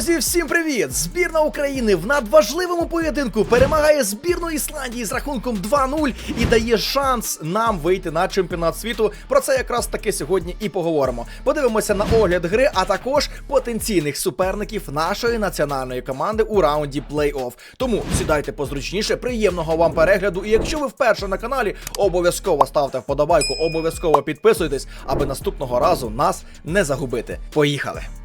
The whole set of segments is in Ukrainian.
Друзі, всім привіт! Збірна України в надважливому поєдинку перемагає збірну Ісландії з рахунком 2-0 і дає шанс нам вийти на чемпіонат світу. Про це якраз таки сьогодні і поговоримо. Подивимося на огляд гри, а також потенційних суперників нашої національної команди у раунді плей-офф. Тому сідайте позручніше, приємного вам перегляду. І якщо ви вперше на каналі, обов'язково ставте вподобайку, обов'язково підписуйтесь, аби наступного разу нас не загубити. Поїхали!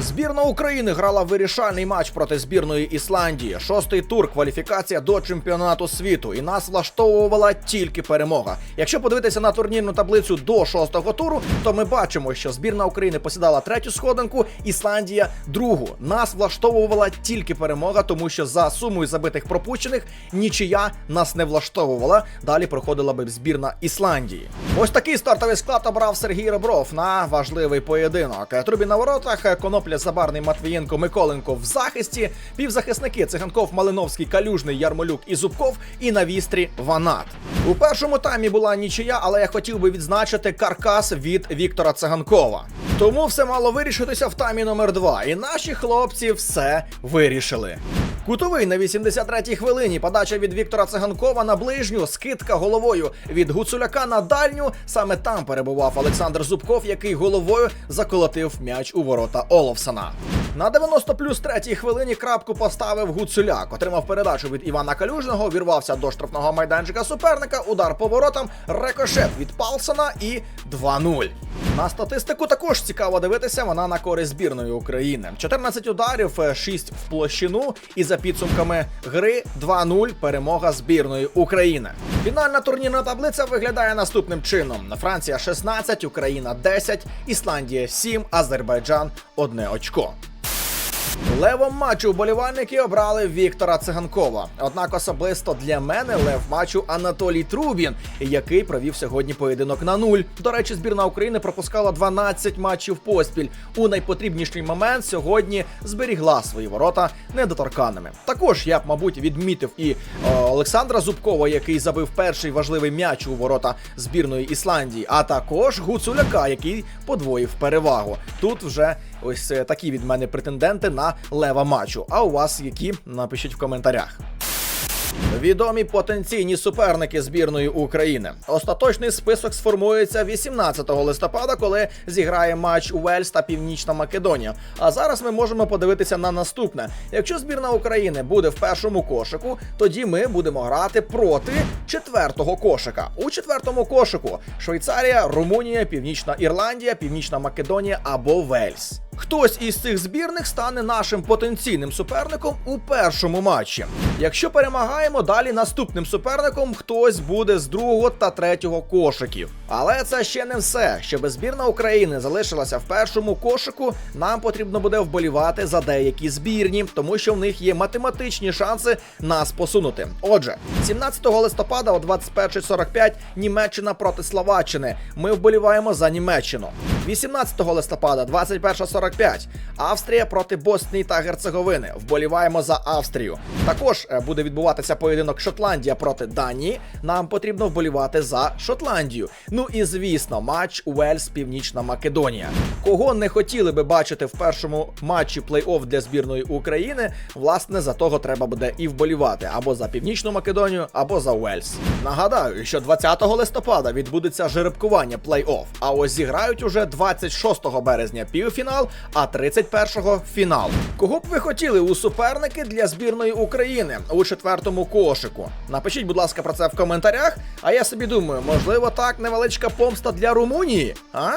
Збірна України грала вирішальний матч проти збірної Ісландії. Шостий тур кваліфікація до чемпіонату світу. І нас влаштовувала тільки перемога. Якщо подивитися на турнірну таблицю до шостого туру, то ми бачимо, що збірна України посідала третю сходинку, Ісландія другу. Нас влаштовувала тільки перемога, тому що за сумою забитих пропущених нічия нас не влаштовувала. Далі проходила би збірна Ісландії. Ось такий стартовий склад обрав Сергій Ребров на важливий поєдинок. Трубі на воротах, Конопля Забарний, Матвієнко, Миколенко в захисті, півзахисники Циганков, Малиновський, Калюжний, Ярмолюк і Зубков, і на вістрі Ванат. У першому таймі була нічия, але я хотів би відзначити каркас від Віктора Циганкова. Тому все мало вирішитися в таймі номер 2 І наші хлопці все вирішили. Кутовий на 83-й хвилині. Подача від Віктора Циганкова на ближню, скидка головою від Гуцуляка на дальню. Саме там перебував Олександр Зубков, який головою заколотив м'яч у ворота Оловсона. На 90 плюс третій хвилині крапку поставив Гуцуляк. Отримав передачу від Івана Калюжного, вірвався до штрафного майданчика суперника. Удар по воротам, рикошет від Палсона і 2-0. На статистику також цікаво дивитися. Вона на користь збірної України. 14 ударів, 6 в площину. І за підсумками гри 2-0 перемога збірної України. Фінальна турнірна таблиця виглядає наступним чином: Франція 16, Україна 10, Ісландія 7, Азербайджан 1 очко. Левом матчу вболівальники обрали Віктора Циганкова. Однак особисто для мене лев матчу Анатолій Трубін, який провів сьогодні поєдинок на нуль. До речі, збірна України пропускала 12 матчів поспіль. У найпотрібніший момент сьогодні зберігла свої ворота недоторканими. Також я б, мабуть, відмітив і е, Олександра Зубкова, який забив перший важливий м'яч у ворота збірної Ісландії, а також Гуцуляка, який подвоїв перевагу. Тут вже ось е, такі від мене претенденти на лева матчу. А у вас які? Напишіть в коментарях. Відомі потенційні суперники збірної України. Остаточний список сформується 18 листопада, коли зіграє матч Уельс та Північна Македонія. А зараз ми можемо подивитися на наступне: якщо збірна України буде в першому кошику, тоді ми будемо грати проти четвертого кошика. У четвертому кошику Швейцарія, Румунія, Північна Ірландія, Північна Македонія або Вельс. Хтось із цих збірних стане нашим потенційним суперником у першому матчі. Якщо перемагаємо, далі наступним суперником хтось буде з другого та третього кошиків. Але це ще не все. Щоб збірна України залишилася в першому кошику, нам потрібно буде вболівати за деякі збірні, тому що в них є математичні шанси нас посунути. Отже, 17 листопада о 21.45 Німеччина проти Словаччини. Ми вболіваємо за Німеччину. 18 листопада, 21.45 Австрія проти Боснії та Герцеговини. Вболіваємо за Австрію. Також е, буде відбуватися поєдинок Шотландія проти Данії. Нам потрібно вболівати за Шотландію. Ну і звісно, матч Уельс Північна Македонія. Кого не хотіли би бачити в першому матчі плей-офф для збірної України, власне, за того треба буде і вболівати або за Північну Македонію, або за Уельс. Нагадаю, що 20 листопада відбудеться жеребкування плей-офф. А ось зіграють уже 26 березня півфінал, а 31-го фінал. Кого б ви хотіли у суперники для збірної України у четвертому кошику? Напишіть, будь ласка, про це в коментарях. А я собі думаю, можливо, так невеличка помста для Румунії, а?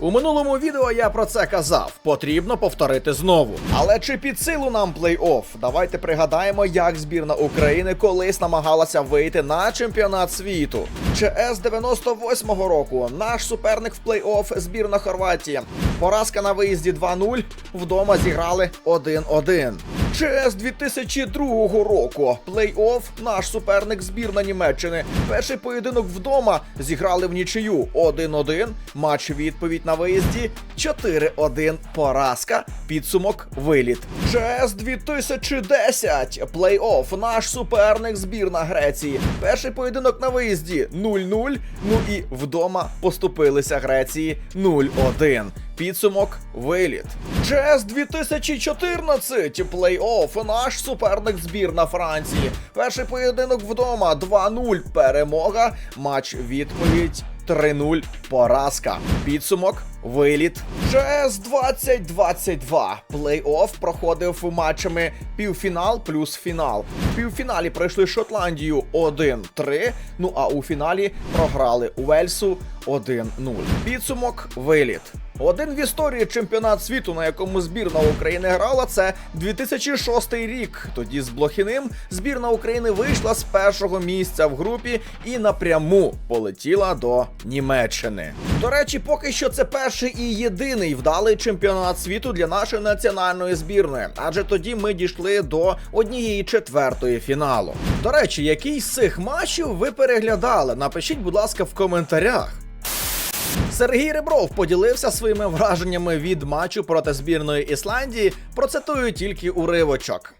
У минулому відео я про це казав. Потрібно повторити знову. Але чи під силу нам плей-офф? Давайте пригадаємо, як збірна України колись намагалася вийти на чемпіонат світу. ЧС 98-го року наш суперник в плей-офф збірна Хорватія. Поразка на виїзді 2-0. Вдома зіграли 1-1. ЧС 2002 року. Плей-офф наш суперник збірна Німеччини. Перший поєдинок вдома зіграли в нічию 1-1. Матч відповідь на виїзді 4-1 поразка Підсумок виліт. ЧС 2010. Плей-офф. Наш суперник збірна Греції. Перший поєдинок на виїзді 0-0. Ну і вдома поступилися Греції 0-1. Підсумок виліт. ЧС 2014. Плей-офф. Наш суперник збірна Франції. Перший поєдинок вдома 2-0. Перемога. Матч відповідь. 3-0 поразка. Підсумок виліт. ЧС 2022. Плей-офф проходив матчами півфінал плюс фінал. В півфіналі пройшли Шотландію 1-3. Ну а у фіналі програли Уельсу 1-0. Підсумок виліт. Один в історії чемпіонат світу, на якому збірна України грала, це 2006 рік. Тоді з Блохіним збірна України вийшла з першого місця в групі і напряму полетіла до Німеччини. До речі, поки що це перший і єдиний вдалий чемпіонат світу для нашої національної збірної, адже тоді ми дійшли до однієї четвертої фіналу. До речі, який з цих матчів ви переглядали? Напишіть, будь ласка, в коментарях. Сергій Ребров поділився своїми враженнями від матчу проти збірної Ісландії. Процитую тільки уривочок.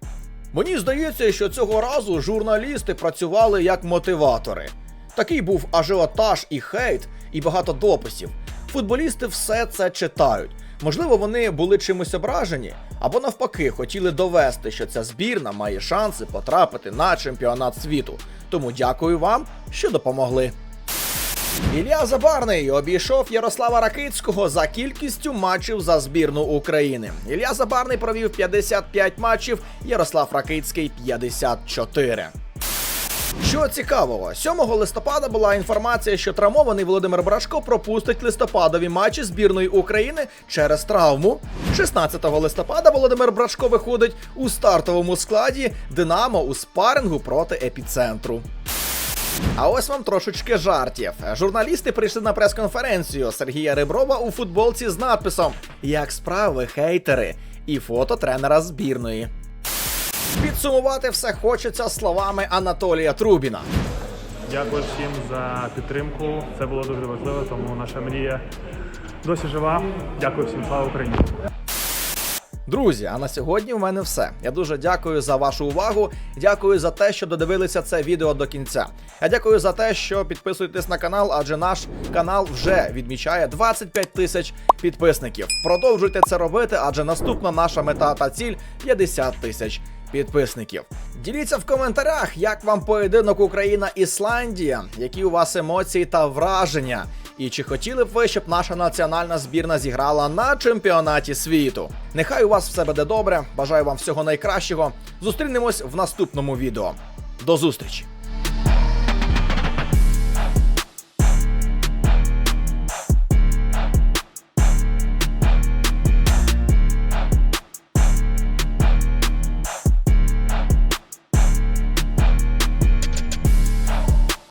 Мені здається, що цього разу журналісти працювали як мотиватори. Такий був ажіотаж і хейт, і багато дописів. Футболісти все це читають. Можливо, вони були чимось ображені, або навпаки, хотіли довести, що ця збірна має шанси потрапити на чемпіонат світу. Тому дякую вам, що допомогли. Ілля Забарний обійшов Ярослава Ракицького за кількістю матчів за збірну України. Ілля Забарний провів 55 матчів, Ярослав Ракицький 54. Що цікавого, 7 листопада була інформація, що травмований Володимир Брашко пропустить листопадові матчі збірної України через травму. 16 листопада Володимир Брашко виходить у стартовому складі Динамо у спарингу проти епіцентру. А ось вам трошечки жартів. Журналісти прийшли на прес-конференцію Сергія Реброва у футболці з надписом Як справи, хейтери, і фото тренера збірної. Підсумувати все хочеться словами Анатолія Трубіна. Дякую всім за підтримку. Це було дуже важливо, тому наша мрія досі жива. Дякую всім, слава Україні! Друзі, а на сьогодні в мене все. Я дуже дякую за вашу увагу. Дякую за те, що додивилися це відео до кінця. Я дякую за те, що підписуєтесь на канал, адже наш канал вже відмічає 25 тисяч підписників. Продовжуйте це робити, адже наступна наша мета та ціль 50 тисяч підписників. Діліться в коментарях, як вам поєдинок Україна-Ісландія, які у вас емоції та враження. І чи хотіли б ви, щоб наша національна збірна зіграла на чемпіонаті світу? Нехай у вас все буде добре. Бажаю вам всього найкращого. Зустрінемось в наступному відео. До зустрічі!